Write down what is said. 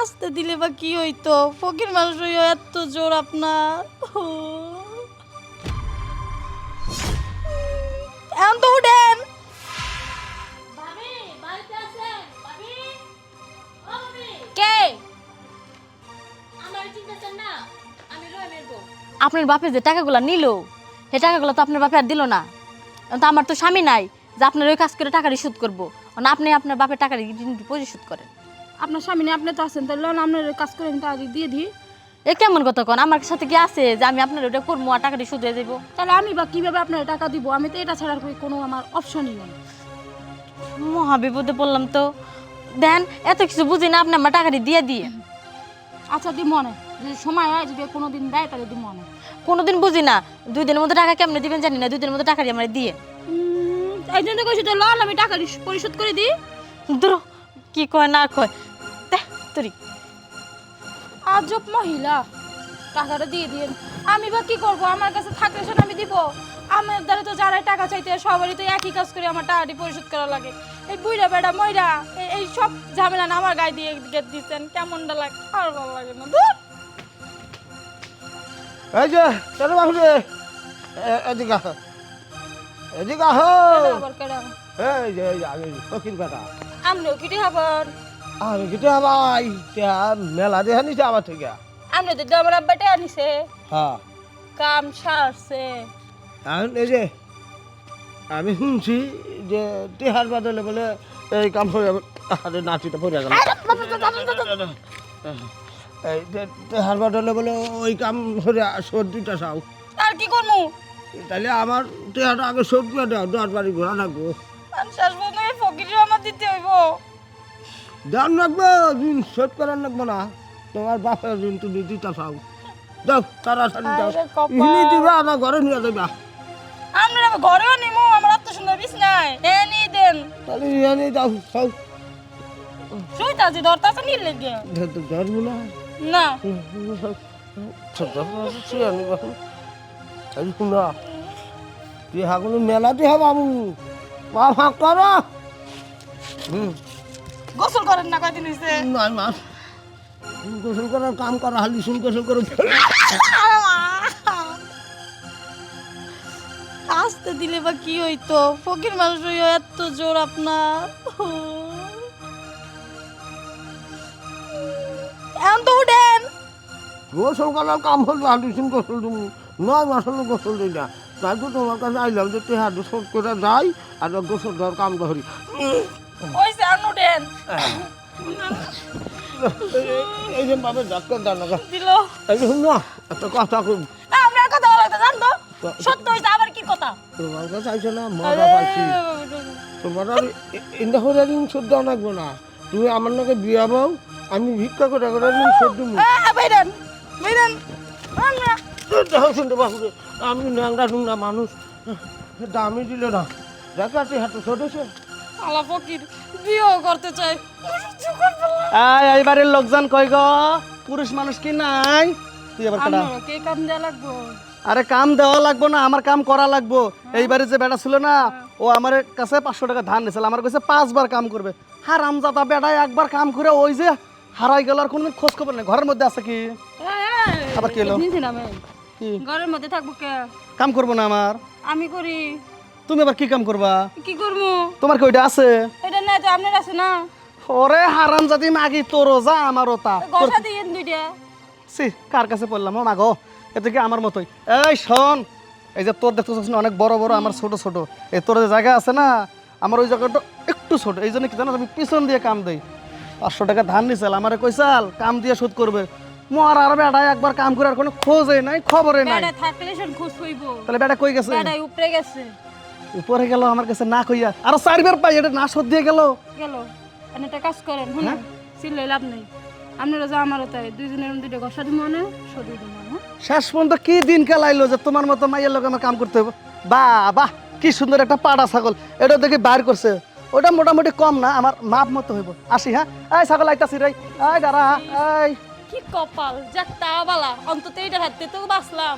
আসতে দিলে বা কি হইতো? ফকির মানুষ হইয়া এত জোর আপনার। এখন তো উঠেন। কে? আপনার বাপে যে টাকাগুলো নিল সে টাকাগুলো তো আপনার বাপে আর দিল না। তো আমার তো স্বামী নাই যে আপনার ওই কাজ করে টাকাটি শোধ করব। না আপনি আপনার বাপের টাকাটি পরিশোধ করেন। আপনার স্বামী নেই আপনি তো আছেন তাহলে লোন আপনার কাজ করে আমি দিয়ে দিই। এ কেমন কথা কন? আমার সাথে কি আছে যে আমি আপনার ওটা করব আর টাকাটি শোধ দেবো? তাহলে আমি বা কীভাবে আপনার টাকা দিব? আমি তো এটা ছাড়ার কোনো আমার অপশনই নেই। মহা বিপদে পড়লাম তো। দেন এত কিছু বুঝি না আপনি আমার টাকাটি দিয়ে দিয়ে। আচ্ছা দি মনে যদি সময় হয় যদি কোনো দিন দেয় তাহলে দি মনে কোনো দিন বুঝি না। দুই দিনের মধ্যে টাকা কেমনে দিবেন জানি না দুই দিনের মধ্যে টাকাটি আমার দিয়ে। এই জন্য কইছি তো লোন আমি টাকাটি পরিশোধ করে দিই। দূর কি কয় না কয়। দেখ আজব মহিলা। টাকাটা দিয়ে দিয়ে আমি বা কি করব? আমার কাছে থাকলে সেটা আমি দিব। আমার দ্বারা তো যারাই টাকা চাইতে সবারই তো একই কাজ করে আমার টাকাটি পরিশোধ করা লাগে। এই বুইরা বেড়া ময়রা এই সব ঝামেলা না আমার গায়ে দিয়ে গেট দিচ্ছেন কেমনটা লাগে আর ভালো লাগে না। ধুর। এই যে চলো বাবু রে এদিকে আহ। এদিকে আহ? এই যে এই যে, আমি ফকির বেটা। আমরাও কিটি হবার আমি কিন্তু ভাই মেলা দেখা নিছে আমার থেকে। আমরা তো আমার আব্বাটা আনিছে। হ্যাঁ। কাম সারছে। এখন এই যে আমি শুনছি যে টেহার বাদলে বলে এই কাম হয়ে যাবে আরে নাচিটা পড়ে গেল। এই যে টেহার বাদলে বলে ওই কাম হয়ে সর্দিটা চাও। আর কি করব তাহলে আমার টেহাটা আগে সর্দিটা দাও দশ বাড়ি ঘোরা লাগবো ফকির আমার দিতে হইব। দাম লাগবে ঋণ শোধ করার লাগবো না। তোমার বাপের ঋণ তুমি দিতে চাও। দাও তাড়াতাড়ি কপাল। ইনি দিবা আমার ঘরে নিয়ে যাবা। আমরা ঘরেও নিমু আমার এত সুন্দর বিছনায় এ নিয়ে দেন। তাহলে ইয়ে দাও সব শুইতাছি দরতাছে নিয়ে লেগে। ধরবো না। না। আমি তুই হাগুলো মেলাতে হবে বাবু। মা ফাঁক করো। হুম। গোসল করেন না কয়দিন হইছে? নয় মাস গোসল করার কাম করা হালি শুন গোসল করে। আসতে দিলে বা কি হইতো? ফকির মানুষ হইয়া এত জোর আপনার। এখন তো উঠেন। গোসল করার কাম হলো হালি শুন গোসল তুমি নয় মাস হলো গোসল দিই না। তাই তো তোমার কাছে আইলাম যে তুই হাতে শোধ করে যাই আর গোসল দেওয়ার কাম ধরি। আর উঠেন এই যে বাবা ডাক্তার দানা দিল। এই শুন না একটা কথা খুব আমরা কথা বলতে জানতো সত্য হইছে আবার কি কথা? তোমার আইছে না মজা পাইছি তোমার আর ইন্দা ঋণ শোধ লাগবো না। তুমি আমার নাকি বিয়া বউ আমি ভিক্ষা করে করে ঋণ শোধ দিব আমরা দেখো শুনতে বাবু আমি ন্যাংরা টুংরা মানুষ। দামি দিল না। দেখাতে হাতে ছোটেছে আলা ফকির বিয়েও করতে চাই। এই এই বাড়ির লোকজন কই গো? পুরুষ মানুষ কি নাই? তুই আবার আমরা কে কাম দেয়া লাগবো। আরে কাম দেওয়া লাগবো না আমার কাম করা লাগবো। এই বাড়ির যে বেটা ছিল না ও আমার কাছে পাঁচশো টাকা ধান নিয়েছিল। আমার কাছে পাঁচবার কাম করবে। হারাম জাতা বেটায় একবার কাম করে ওই যে হারাই গেল আর কোনোদিন খোঁজ খবর নেই। ঘরের মধ্যে আছে কি? আবার কি হলো? ঘরের মধ্যে থাকব কে? কাম করব না আমার। আমি করি। তুমি আবার কি কাম করবা? কি করব? তোমার কি ওইটা আছে? এটা না তো আপনার আছে না? ওরে হারাম জাতি মাগি তোরও যা আমারও তা। তোর গসা দিয়ে দুইটা। সি কার কাছে পড়লাম ও মাগো? এতে কি আমার মতোই? এই শোন এই যে তোর দেখতেছিস না অনেক বড় বড় আমার ছোট ছোট। এই তোর যে জায়গা আছে না আমার ওই জায়গাটা একটু ছোট। এই জন্য কি জানো আমি পিছন দিয়ে কাম দেই। পাঁচশো টাকা ধান নিচাল আমারে কইসাল কাম দিয়ে শোধ করবে। মোর আর বেড়ায় একবার কাম করে আর কোনো খোঁজে নাই খবরে নাই। থাকলে সে হইব। তাহলে বেটা কই গেছে? বেড়াই উপরে গেছে। উপরে গেল আমার কাছে না কইয়া আর চারবার পাই এটা না শোধ দিয়ে গেল। গেল। এনে একটা কাজ করেন হুন সিলাই লাভ নেই। আপনারা যা আমারও তাই দুইজনের দুইটা দিব মনে সদি মনে শেষ পর্যন্ত কি দিন কালাইলো যে তোমার মতো মাইয়ের লোক আমার কাম করতে হবে বাহ বাহ কি সুন্দর একটা পাড়া ছাগল এটা দেখি বাইর করছে। ওটা মোটামুটি কম না আমার মাপ মতো হইব। আসি হ্যাঁ? এই ছাগল আইতাছি রে। এই দাঁড়া এই। কি কপাল যাক তা বালা অন্তত এইটার হাতে তো বাঁচলাম।